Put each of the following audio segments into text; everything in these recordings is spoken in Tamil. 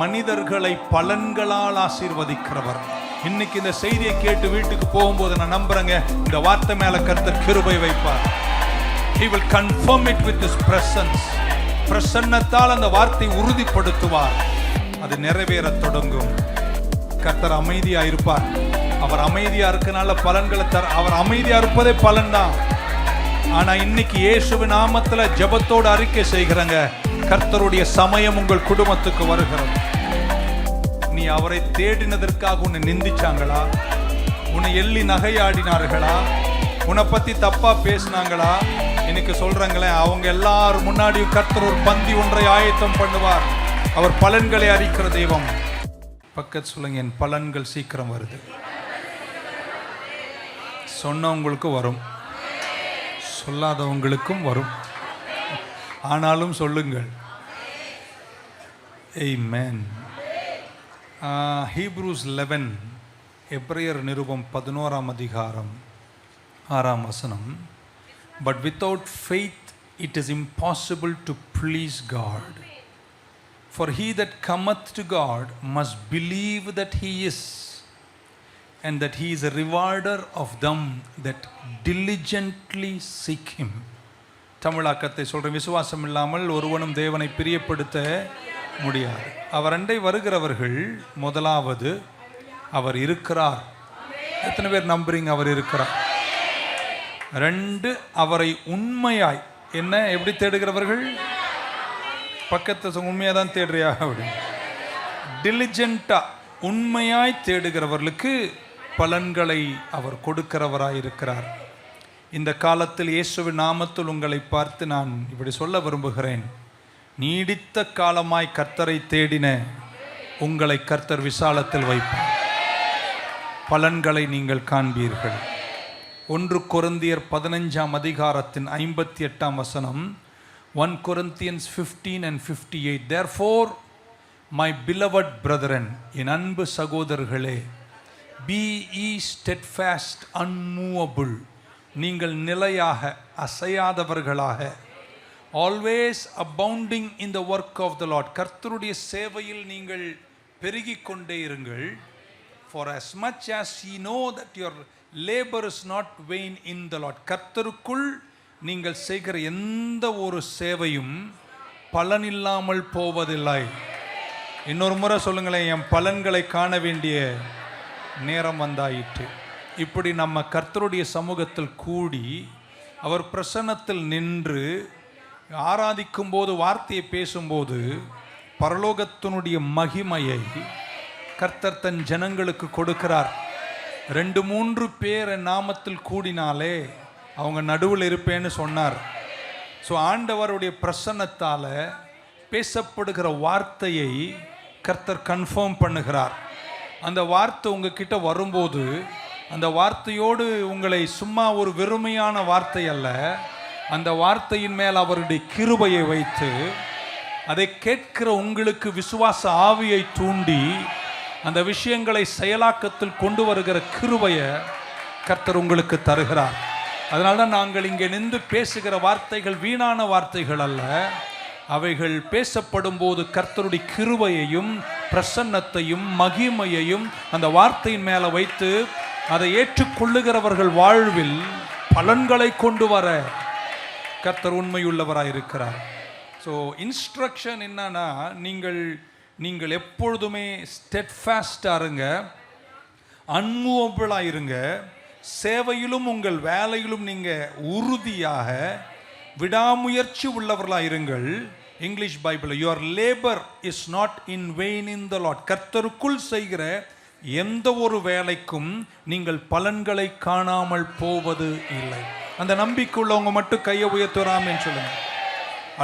மனிதர்களை பலன்களால் ஆசீர்வதிக்கிறவர். இன்னைக்கு இந்த செய்தியை கேட்டு வீட்டுக்கு போகும்போது நான் நம்புறேங்க இந்த வார்த்தை மேல கர்த்தர் கிருபை வைப்பார். He will confirm it with his presence. பிரசன்னத்தால் அந்த வார்த்தை உறுதிப்படுத்துவார். அது நிறைவேற தொடங்கும். கர்த்தர் அமைதியா இருப்பார். அவர் அமைதியா இருக்கனால பலன்களை தர அவர் அமைதியா இருப்பதே பலன்தான். ஆனா இன்னைக்கு இயேசுவி நாமத்துல ஜெபத்தோடு அறிக்கை செய்கிறங்க கர்த்தருடைய சமயம் உங்கள் குடும்பத்துக்கு வருகிறது. அவரை தேடினதற்காக உன்னை நிந்திச்சாங்களா? உன்னை எள்ளி நகையாடினார்களா? உன்னை பத்தி தப்பா பேசினாங்களா? எனக்கு சொல்றாங்களே அவங்க எல்லாரும் முன்னாடியும் கர்த்தர் ஒரு பந்தி ஒன்றை ஆயத்தம் பண்ணுவார். அவர் பலன்களை அறிக்கிற தெய்வம். பக்கத்து சொல்லுங்க என் பலன்கள் சீக்கிரம் வருது. சொன்னவங்களுக்கு வரும். சொல்லாதவங்களுக்கும் வரும். ஆனாலும் சொல்லுங்கள். எய்மேன் ஹீப்ரூஸ் லெவன் எப்ரையர் நிருபம் பதினோராம் அதிகாரம் ஆறாம் வசனம் but without faith it is impossible to please God for he that cometh to God must believe that he is and that he is a rewarder of them that diligently seek him தமிழாக்கத்தை சொல்ற விசுவாசம் இல்லாமல் ஒருவனும் தேவனை பிரியப்படுத்த முடியாது. அவர் அண்டை வருகிறவர்கள் முதலாவது அவர் இருக்கிறார். எத்தனை பேர் நம்புறீங்க அவர் இருக்கிறார்? ரெண்டு அவரை உண்மையாய் என்ன எப்படி தேடுகிறவர்கள்? பக்கத்தை உண்மையாக தான் தேடுறியா? அப்படின்னு டிலிஜென்ட்டா உண்மையாய் தேடுகிறவர்களுக்கு பலன்களை அவர் கொடுக்கிறவராய் இருக்கிறார். இந்த காலத்தில் இயேசுவின் நாமத்தில் உங்களை பார்த்து நான் இப்படி சொல்ல விரும்புகிறேன். நீடித்த காலமாய் கர்த்தரை தேடின உங்களை கர்த்தர் விசாலத்தில் வைப்பார். பலன்களை நீங்கள் காண்பீர்கள். ஒன்று கொருந்தியர் பதினஞ்சாம் அதிகாரத்தின் ஐம்பத்தி எட்டாம் வசனம் one Corinthians fifteen and fifty eight therefore my beloved brethren என் அன்பு சகோதரர்களே பி இ ஸ்டெட்ஃபாஸ்ட் அன்மூவபிள் நீங்கள் நிலையாக அசையாதவர்களாக always abounding in the work of the Lord கர்த்தருடைய சேவையில் நீங்கள் பெருகி கொண்டே இருங்கள். For as much as ye know that your labour is not vain in the Lord கர்த்தருக்குள் நீங்கள் செய்கிற எந்த ஒரு சேவையும் பலனில்லாமல் போவதில்லை. இன்னொரு முறை சொல்லுங்களேன் என் பலன்களை காண வேண்டிய நேரம் வந்தாயிற்று. இப்படி நம்ம கர்த்தருடைய சமூகத்தில் கூடி அவர் பிரசன்னத்தில் நின்று ஆராதிக்கும் போது வார்த்தையை பேசும்போது பரலோகத்தினுடைய மகிமையை கர்த்தர் தன் ஜனங்களுக்கு கொடுக்கிறார். ரெண்டு மூன்று பேர் நாமத்தில் கூடினாலே அவங்க நடுவில் இருப்பேன்னு சொன்னார். ஸோ ஆண்டவருடைய பிரசன்னத்தால் பேசப்படுகிற வார்த்தையை கர்த்தர் கன்ஃபார்ம் பண்ணுகிறார். அந்த வார்த்தை உங்ககிட்ட வரும்போது அந்த வார்த்தையோடு உங்களை சும்மா ஒரு வெறுமையான வார்த்தை அல்ல. அந்த வார்த்தையின் மேல் அவருடைய கிருபையை வைத்து அதை கேட்கிற உங்களுக்கு விசுவாச ஆவியை தூண்டி அந்த விஷயங்களை செயலாக்கத்தில் கொண்டு வருகிற கிருபையை கர்த்தர் உங்களுக்கு தருகிறார். அதனால தான் நாங்கள் இங்கே நின்று பேசுகிற வார்த்தைகள் வீணான வார்த்தைகள் அல்ல. அவைகள் பேசப்படும் போது கர்த்தருடைய கிருபையையும் பிரசன்னத்தையும் மகிமையையும் அந்த வார்த்தையின் மேலே வைத்து அதை ஏற்றுக்கொள்ளுகிறவர்கள் வாழ்வில் பலன்களை கொண்டு வர கர்த்தர் உண்மையுள்ளவராக இருக்கிறார் ஸோ இன்ஸ்ட்ரக்ஷன் என்னன்னா நீங்கள் நீங்கள் எப்பொழுதுமே ஸ்டெட்ஃபாஸ்டாக இருங்க அன்மூவபிளாக இருங்க சேவையிலும் உங்கள் வேலையிலும் நீங்கள் உறுதியாக விடாமுயற்சி உள்ளவர்களாக இருங்கள். English Bible your labour is not in vain in the Lord கர்த்தருக்குள் செய்கிற எந்த ஒரு வேலைக்கும் நீங்கள் பலன்களை காணாமல் போவது இல்லை. அந்த நம்பிக்கை உள்ளவங்க மட்டும் கையை உயர்த்துறாமேன்னு சொல்லுங்க.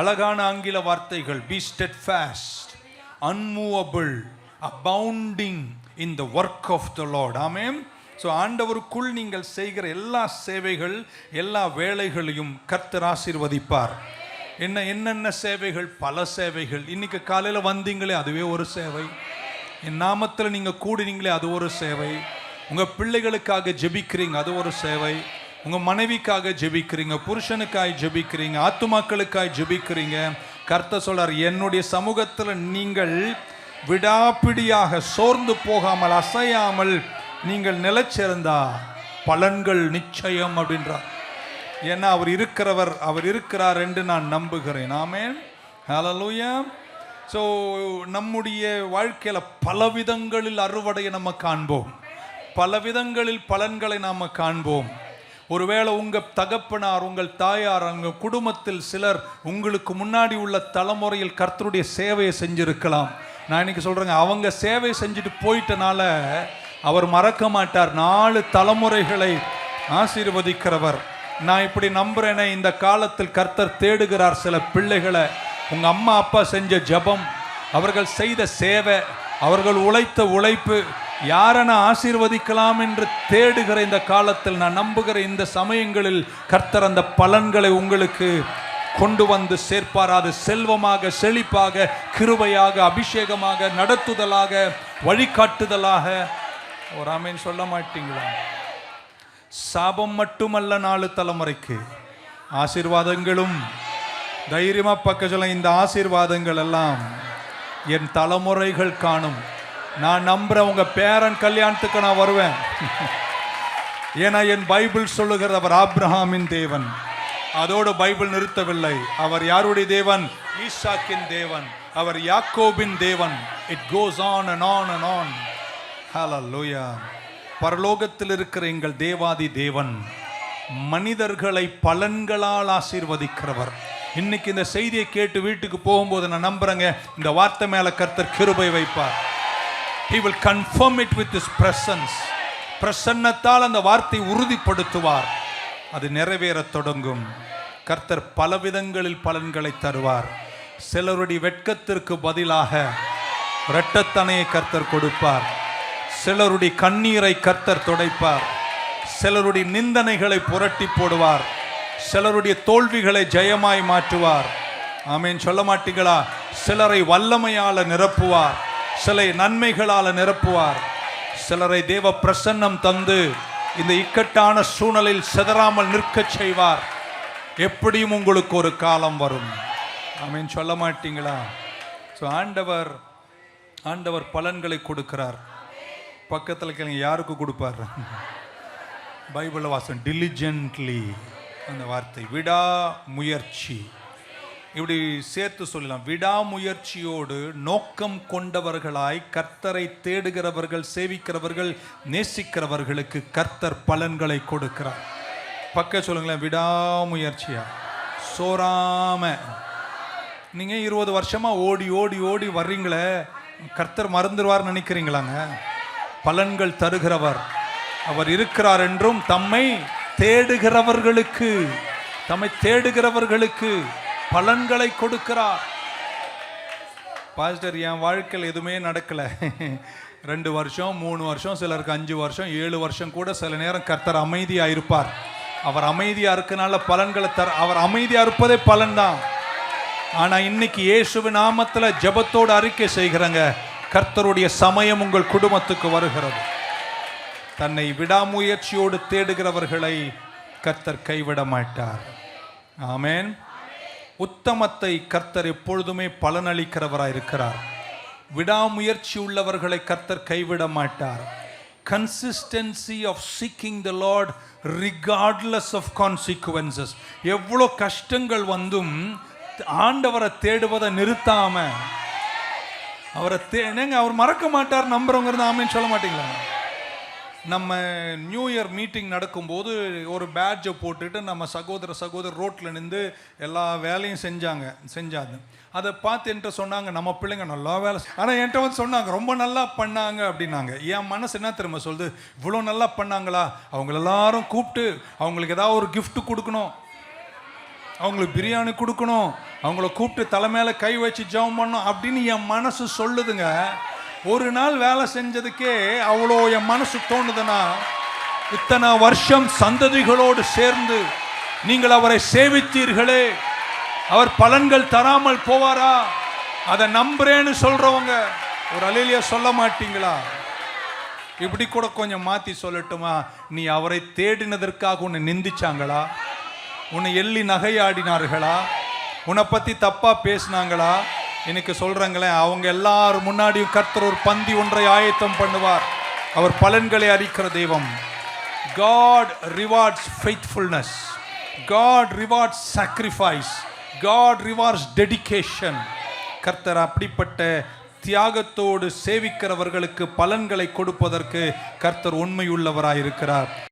அழகான ஆங்கில வார்த்தைகள் be steadfast unmovable abounding in the work of the Lord ஆமேம் so ஆண்டவருக்குள் நீங்கள் செய்கிற எல்லா சேவைகள் எல்லா வேலைகளையும் கர்த்தர் ஆசீர்வதிப்பார். என்ன என்னென்ன சேவைகள்? பல சேவைகள். இன்னைக்கு காலையில் வந்தீங்களே அதுவே ஒரு சேவை. என் நாமத்தில் நீங்கள் கூடினீங்களே அது ஒரு சேவை. உங்கள் பிள்ளைகளுக்காக ஜெபிக்கிறீங்க அது ஒரு சேவை. உங்கள் மனைவிக்காக ஜெபிக்கிறீங்க புருஷனுக்காய் ஜெபிக்கிறீங்க ஆத்துமாக்களுக்காய் ஜெபிக்கிறீங்க. கர்த்த சொல்றார் என்னுடைய சமூகத்தில் நீங்கள் விடாப்பிடியாக சோர்ந்து போகாமல் அசையாமல் நீங்கள் நிலைச்சிருந்தா பலன்கள் நிச்சயம் அப்படின்றார். ஏன்னா அவர் இருக்கிறவர் அவர் இருக்கிறார் என்று நான் நம்புகிறேன். ஆமேன். ஹalleluya. ஸோ நம்முடைய வாழ்க்கையில் பலவிதங்களில் அறுவடையை நம்ம காண்போம். பலவிதங்களில் பலன்களை நாம் காண்போம். ஒருவேளை உங்கள் தகப்பனார் உங்கள் தாயார் உங்கள் குடும்பத்தில் சிலர் உங்களுக்கு முன்னாடி உள்ள தலைமுறையில் கர்த்தருடைய சேவையை செஞ்சுருக்கலாம். நான் இன்னைக்கு சொல்கிறேங்க அவங்க சேவை செஞ்சுட்டு போயிட்டனால அவர் மறக்க மாட்டார். நாலு தலைமுறைகளை ஆசீர்வதிக்கிறவர். நான் இப்படி நம்புறேனே இந்த காலத்தில் கர்த்தர் தேடுகிறார் சில பிள்ளைகளை. உங்கள் அம்மா அப்பா செஞ்ச ஜெபம் அவர்கள் செய்த சேவை அவர்கள் உழைத்த உழைப்பு யாரென ஆசீர்வதிக்கலாம் என்று தேடுகிற இந்த காலத்தில் நான் நம்புகிற இந்த சமயங்களில் கர்த்தர் அந்த பலன்களை உங்களுக்கு கொண்டு வந்து சேர்ப்பார். அது செல்வமாக செழிப்பாக கிருபையாக அபிஷேகமாக நடத்துதலாக வழிகாட்டுதலாக. ஒரு அமைன் சொல்ல மாட்டீங்களா? சாபம் மட்டுமல்ல நாலு தலைமுறைக்கு. ஆசீர்வாதங்களும் தைரியமா பக்க சொல்ல இந்த ஆசீர்வாதங்கள் எல்லாம் என் தலைமுறைகள் காணும். நான் நம்புகிறேன் உங்கள் பேரன் கல்யாணத்துக்கு நான் வருவேன். ஏன்னா என் பைபிள் சொல்லுகிறது அவர் ஆப்ரஹாமின் தேவன். அதோடு பைபிள் நிறுத்தவில்லை. அவர் யாருடைய தேவன்? ஈசாக்கின் தேவன். அவர் யாக்கோபின் தேவன். It goes on and on and on ஹalleluya பரலோகத்தில் இருக்கிற எங்கள் தேவாதி தேவன் மனிதர்களை பலன்களால் ஆசீர்வதிக்கிறவர். இன்னைக்கு இந்த செய்தியை கேட்டு வீட்டுக்கு போகும்போது நான் நம்புறேங்க. இந்த வார்த்தை மேல கர்த்தர் கிருபை வைப்பார். He will confirm it with his presence. பிரசன்னத்தால் அந்த வார்த்தை உறுதிப்படுத்துவார். அது நிறைவேறத் தொடங்கும். கர்த்தர் பலவிதங்களில் பலன்களை தருவார். சிலருடைய வெட்கத்திற்கு பதிலாக இரட்டத்தனையை கர்த்தர் கொடுப்பார். சிலருடைய கண்ணீரை கர்த்தர் துடைப்பார். சிலருடைய நிந்தனைகளை புரட்டி போடுவார். சிலருடைய தோல்விகளை ஜெயமாய் மாற்றுவார். ஆமீன். சொல்ல மாட்டீங்களா சிலரை வல்லமையால நிரப்புவார். சிலை நன்மைகளால் நிரப்புவார். சிலரை தேவ பிரசன்னம் தந்து இந்த இக்கட்டான சூழலில் சிதறாமல் நிற்கச் செய்வார். எப்படியும் உங்களுக்கு ஒரு காலம் வரும். ஆமீன். சொல்ல மாட்டீங்களா? ஸோ ஆண்டவர் ஆண்டவர் பலன்களை கொடுக்கிறார். பக்கத்தில் கிளைங்க யாருக்கு கொடுப்பார்? பைபிள் வாசம் டிலிஜென்ட்லி அந்த வார்த்தை விடா முயற்சி. இப்படி சேர்த்து சொல்லலாம். விடாமுயற்சியோடு நோக்கம் கொண்டவர்களாய் கர்த்தரை தேடுகிறவர்கள் சேவிக்கிறவர்கள் நேசிக்கிறவர்களுக்கு கர்த்தர் பலன்களை கொடுக்கிறார். பக்க சொல்லுங்களேன் விடாமுயற்சியா? சோறாம நீங்க இருபது வருஷமா ஓடி ஓடி ஓடி வர்றீங்களே. கர்த்தர் மறந்துடுவார் நினைக்கிறீங்களாங்க? பலன்கள் தருகிறவர். அவர் இருக்கிறார் என்றும் தம்மை தேடுகிறவர்களுக்கு தம்மை தேடுகிறவர்களுக்கு பலன்களை கொடுக்கிறார். பாஸ்டர் என் வாழ்க்கையில் எதுவுமே நடக்கல. ரெண்டு வருஷம் மூணு வருஷம் சிலருக்கு அஞ்சு வருஷம் ஏழு வருஷம் கூட சில நேரம் கர்த்தர் அமைதியாக இருப்பார். அவர் அமைதியாக இருக்கனால பலன்களை தர அவர் அமைதியாக இருப்பதே பலன்தான். ஆனால் இன்னைக்கு இயேசுவின் நாமத்தில் ஜெபத்தோடு அறிக்கை செய்கிறங்க. கர்த்தருடைய சமயம் உங்கள் குடும்பத்துக்கு வருகிறது. தன்னை விடாமுயற்சியோடு தேடுகிறவர்களை கர்த்தர் கைவிட மாட்டார். ஆமேன். உத்தமத்தை கர்த்தர் எப்பொழுதுமே பலனளிக்கிறவராய் இருக்கிறார் விடாமுயற்சி உள்ளவர்களை கர்த்தர் கைவிட மாட்டார். Consistency of seeking the Lord regardless of consequences எவ்வளோ கஷ்டங்கள் வந்தும் ஆண்டவரை தேடுவதை நிறுத்தாம அவரை தே என்னங்க அவர் மறக்க மாட்டார் நம்புறவங்க ஆமேன்னு சொல்ல மாட்டீங்களா? நம்ம நியூ இயர் மீட்டிங் நடக்கும்போது ஒரு பேட்ஜை போட்டுட்டு நம்ம சகோதர சகோதரர் ரோட்டில் நின்று எல்லா வேலையும் செஞ்சாங்க செஞ்சாங்க. அதை பார்த்து என்கிட்ட சொன்னாங்க நம்ம பிள்ளைங்க நல்லா வேலை ஆனால் என்கிட்ட வந்து சொன்னாங்க ரொம்ப நல்லா பண்ணாங்க அப்படின்னாங்க. என் மனசு என்ன திரும்ப சொல்லுது? இவ்வளோ நல்லா பண்ணாங்களா? அவங்கள எல்லாரும் கூப்பிட்டு அவங்களுக்கு ஏதாவது ஒரு கிஃப்ட் கொடுக்கணும். அவங்களுக்கு பிரியாணி கொடுக்கணும். அவங்கள கூப்பிட்டு தலை கை வச்சு ஜெபம் பண்ணணும் அப்படின்னு என் மனசு சொல்லுதுங்க. ஒரு நாள் வேலை செஞ்சதுக்கே அவ்வளோ என் மனசு தோணுதுன்னா இத்தனை வருஷம் சந்ததிகளோடு சேர்ந்து நீங்கள் அவரை சேவித்தீர்களே. அவர் பலன்கள் தராமல் போவாரா? அதை நம்புறேன்னு சொல்றவங்க ஒரு அலையிலியா சொல்ல மாட்டீங்களா? இப்படி கூட கொஞ்சம் மாத்தி சொல்லட்டுமா? நீ அவரை தேடினதற்காக உன்னை நிந்திச்சாங்களா? உன்னை எள்ளி நகையாடினார்களா? உன்னை பத்தி தப்பா பேசினாங்களா? எனக்கு சொல்றாங்களேன் அவங்க எல்லாரும் முன்னாடியும் கர்த்தர் ஒரு பந்தி ஒன்றை ஆயத்தம் பண்ணுவார். அவர் பலன்களை அறிக்கிற தெய்வம். God rewards faithfulness God rewards sacrifice God rewards dedication கர்த்தர் அப்படிப்பட்ட தியாகத்தோடு சேவிக்கிறவர்களுக்கு பலன்களை கொடுப்பதற்கு கர்த்தர் உண்மையுள்ளவராயிருக்கிறார்.